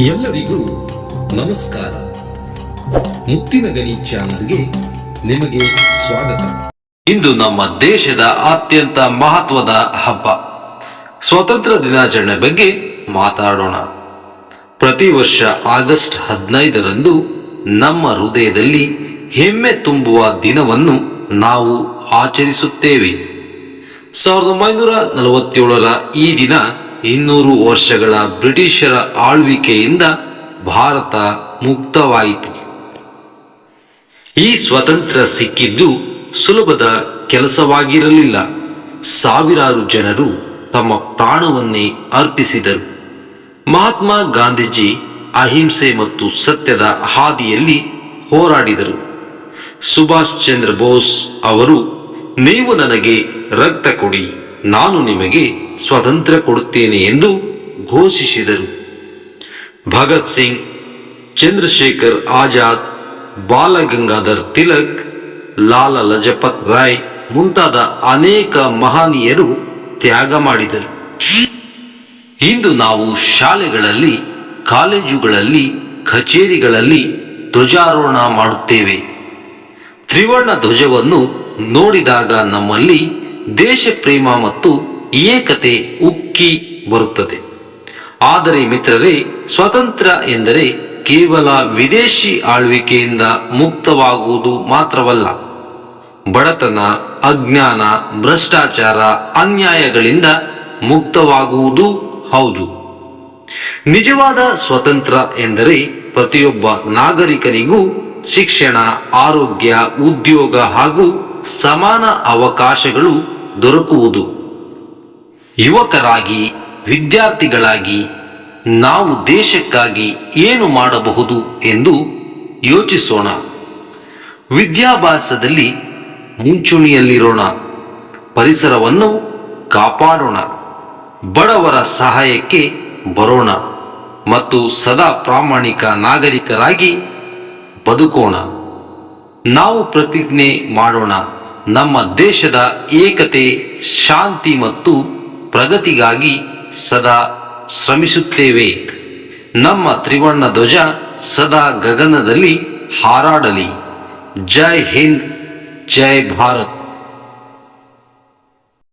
ಎಲ್ಲರಿಗೂ ನಮಸ್ಕಾರ. ಮುತ್ತಿನ ಗಣಿ ಚಾನಲ್ಗೆ ನಿಮಗೆ ಸ್ವಾಗತ. ಇಂದು ನಮ್ಮ ದೇಶದ ಅತ್ಯಂತ ಮಹತ್ವದ ಹಬ್ಬ. ಸ್ವಾತಂತ್ರ್ಯ ದಿನಾಚರಣೆ ಬಗ್ಗೆ ಮಾತಾಡೋಣ. ಪ್ರತಿ ವರ್ಷ ಆಗಸ್ಟ್ ಹದಿನೈದರಂದು ನಮ್ಮ ಹೃದಯದಲ್ಲಿ ಹೆಮ್ಮೆ ತುಂಬುವ ದಿನವನ್ನು ನಾವು ಆಚರಿಸುತ್ತೇವೆ. ಸಾವಿರದ ಒಂಬೈನೂರ ನಲವತ್ತೇಳರ ಈ ದಿನ ಇನ್ನೂರು ವರ್ಷಗಳ ಬ್ರಿಟಿಷರ ಆಳ್ವಿಕೆಯಿಂದ ಭಾರತ ಮುಕ್ತವಾಯಿತು. ಈ ಸ್ವತಂತ್ರ ಸಿಕ್ಕಿದ್ದು ಸುಲಭದ ಕೆಲಸವಾಗಿರಲಿಲ್ಲ. ಸಾವಿರಾರು ಜನರು ತಮ್ಮ ಪ್ರಾಣವನ್ನೇ ಅರ್ಪಿಸಿದರು. ಮಹಾತ್ಮ ಗಾಂಧೀಜಿ ಅಹಿಂಸೆ ಮತ್ತು ಸತ್ಯದ ಹಾದಿಯಲ್ಲಿ ಹೋರಾಡಿದರು. ಸುಭಾಷ್ ಚಂದ್ರ ಬೋಸ್ ಅವರು, ನೀವು ನನಗೆ ರಕ್ತ ಕೊಡಿ ನಾನು ನಿಮಗೆ ಸ್ವಾತಂತ್ರ್ಯ ಕೊಡುತ್ತೇನೆ ಎಂದು ಘೋಷಿಸಿದರು. ಭಗತ್ ಸಿಂಗ್, ಚಂದ್ರಶೇಖರ್ ಆಜಾದ್, ಬಾಲಗಂಗಾಧರ್ ತಿಲಕ್, ಲಾಲ ಲಜಪತ್ ರಾಯ್ ಮುಂತಾದ ಅನೇಕ ಮಹನೀಯರು ತ್ಯಾಗ ಮಾಡಿದರು. ಇಂದು ನಾವು ಶಾಲೆಗಳಲ್ಲಿ, ಕಾಲೇಜುಗಳಲ್ಲಿ, ಕಚೇರಿಗಳಲ್ಲಿ ಧ್ವಜಾರೋಹಣ ಮಾಡುತ್ತೇವೆ. ತ್ರಿವರ್ಣ ಧ್ವಜವನ್ನು ನೋಡಿದಾಗ ನಮ್ಮಲ್ಲಿ ದೇಶ ಪ್ರೇಮ ಮತ್ತು ಏಕತೆ ಉಕ್ಕಿ ಬರುತ್ತದೆ. ಆದರೆ ಮಿತ್ರರೇ, ಸ್ವತಂತ್ರ ಎಂದರೆ ಕೇವಲ ವಿದೇಶಿ ಆಳ್ವಿಕೆಯಿಂದ ಮುಕ್ತವಾಗುವುದು ಮಾತ್ರವಲ್ಲ. ಬಡತನ, ಅಜ್ಞಾನ, ಭ್ರಷ್ಟಾಚಾರ, ಅನ್ಯಾಯಗಳಿಂದ ಮುಕ್ತವಾಗುವುದು ಹೌದು. ನಿಜವಾದ ಸ್ವತಂತ್ರ ಎಂದರೆ ಪ್ರತಿಯೊಬ್ಬ ನಾಗರಿಕನಿಗೂ ಶಿಕ್ಷಣ, ಆರೋಗ್ಯ, ಉದ್ಯೋಗ ಹಾಗೂ ಸಮಾನ ಅವಕಾಶಗಳು ದೊರಕುವುದು. ಯುವಕರಾಗಿ, ವಿದ್ಯಾರ್ಥಿಗಳಾಗಿ, ನಾವು ದೇಶಕ್ಕಾಗಿ ಏನು ಮಾಡಬಹುದು ಎಂದು ಯೋಚಿಸೋಣ. ವಿದ್ಯಾಭ್ಯಾಸದಲ್ಲಿ ಮುಂಚೂಣಿಯಲ್ಲಿರೋಣ. ಪರಿಸರವನ್ನು ಕಾಪಾಡೋಣ. ಬಡವರ ಸಹಾಯಕ್ಕೆ ಬರೋಣ. ಮತ್ತು ಸದಾ ಪ್ರಾಮಾಣಿಕ ನಾಗರಿಕರಾಗಿ ಬದುಕೋಣ. ನಾವು ಪ್ರತಿಜ್ಞೆ ಮಾಡೋಣ. ನಮ್ಮ ದೇಶದ ಏಕತೆ, ಶಾಂತಿ ಮತ್ತು ಪ್ರಗತಿಗಾಗಿ ಸದಾ ಶ್ರಮಿಸುತ್ತೇವೆ. ನಮ್ಮ ತ್ರಿವರ್ಣ ಧ್ವಜ ಸದಾ ಗಗನದಲ್ಲಿ ಹಾರಾಡಲಿ. ಜೈ ಹಿಂದ್, ಜೈ ಭಾರತ್.